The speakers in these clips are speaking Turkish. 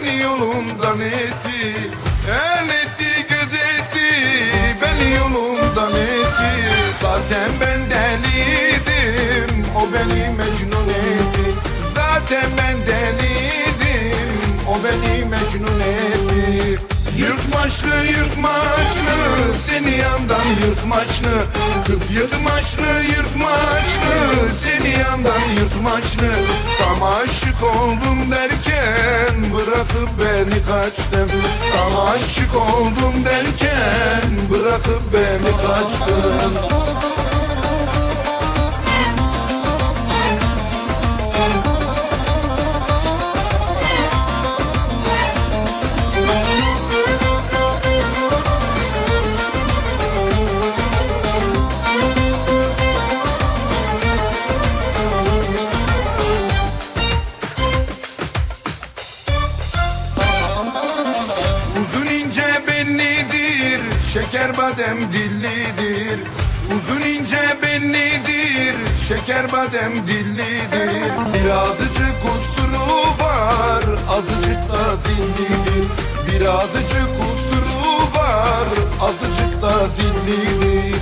beni yolumdan etti El etti göz etti beni yolumdan etti Zaten ben deliydim o beni mecnun etti Zaten ben deliydim o beni mecnun etti Yırtmaçlı yırtmaçlı seni yandan yırtmaçlı. Kız yırtmaçlı yırtmaçlı seni yandan yırtmaçlı. Tam aşık oldum derken Bırakıp beni kaçtın. Tam aşık oldum derken Bırakıp beni kaçtın şeker badem dillidir. Uzun ince bellidir, şeker badem dillidir. Bir azıcık kusuru var, azıcık da zillidir. Bir azıcık kusuru var, azıcık da zillidir.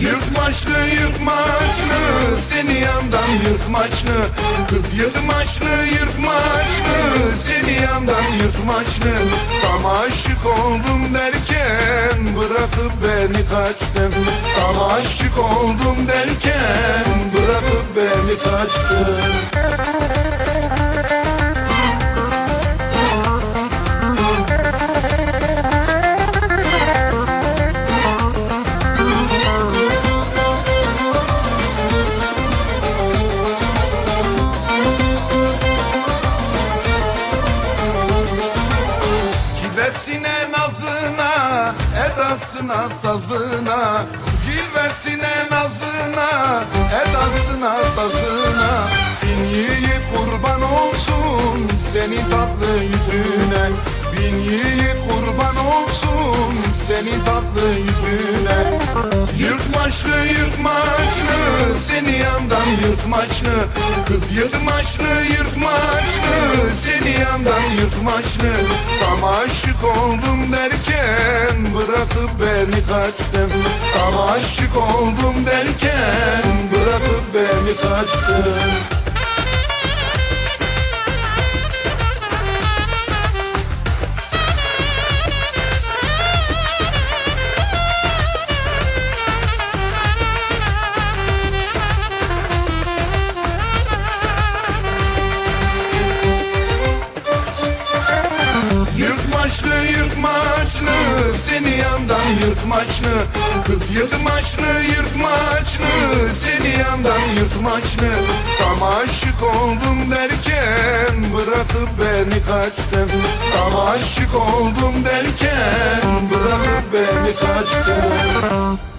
Yırtmaçlı yırtmaçlı seni yandan yırtmaçlı Kız yırtmaçlı yırtmaçlı seni yırtmaçlı Tam aşık oldum derken bırakıp beni kaçtın. Tam aşık oldum derken bırakıp beni kaçtın Cilvesine nazına, edasına sazına. Cilvesine nazına, edasına sazına. Bin yiğit kurban olsun senin tatlı yüzüne Bin yiğit kurban olsun senin tatlı yüzüne. Yırtmaçlı yırtmaçlı seni yandan yırtmaçlı. Kız yırtmaçlı yırtmaçlı seni yandan yırtmaçlı. Tam aşık oldum derken bırakıp beni kaçtın. Tam aşık oldum derken bırakıp beni kaçtın Yırtmaçlı yırtmaçlı seni yandan yırtmaçlı. Kız yırtmaçlı yırtmaçlı seni yandan yırtmaçlı. Tam aşık oldum derken bırakıp beni kaçtın. Tam aşık oldum derken bırakıp beni kaçtın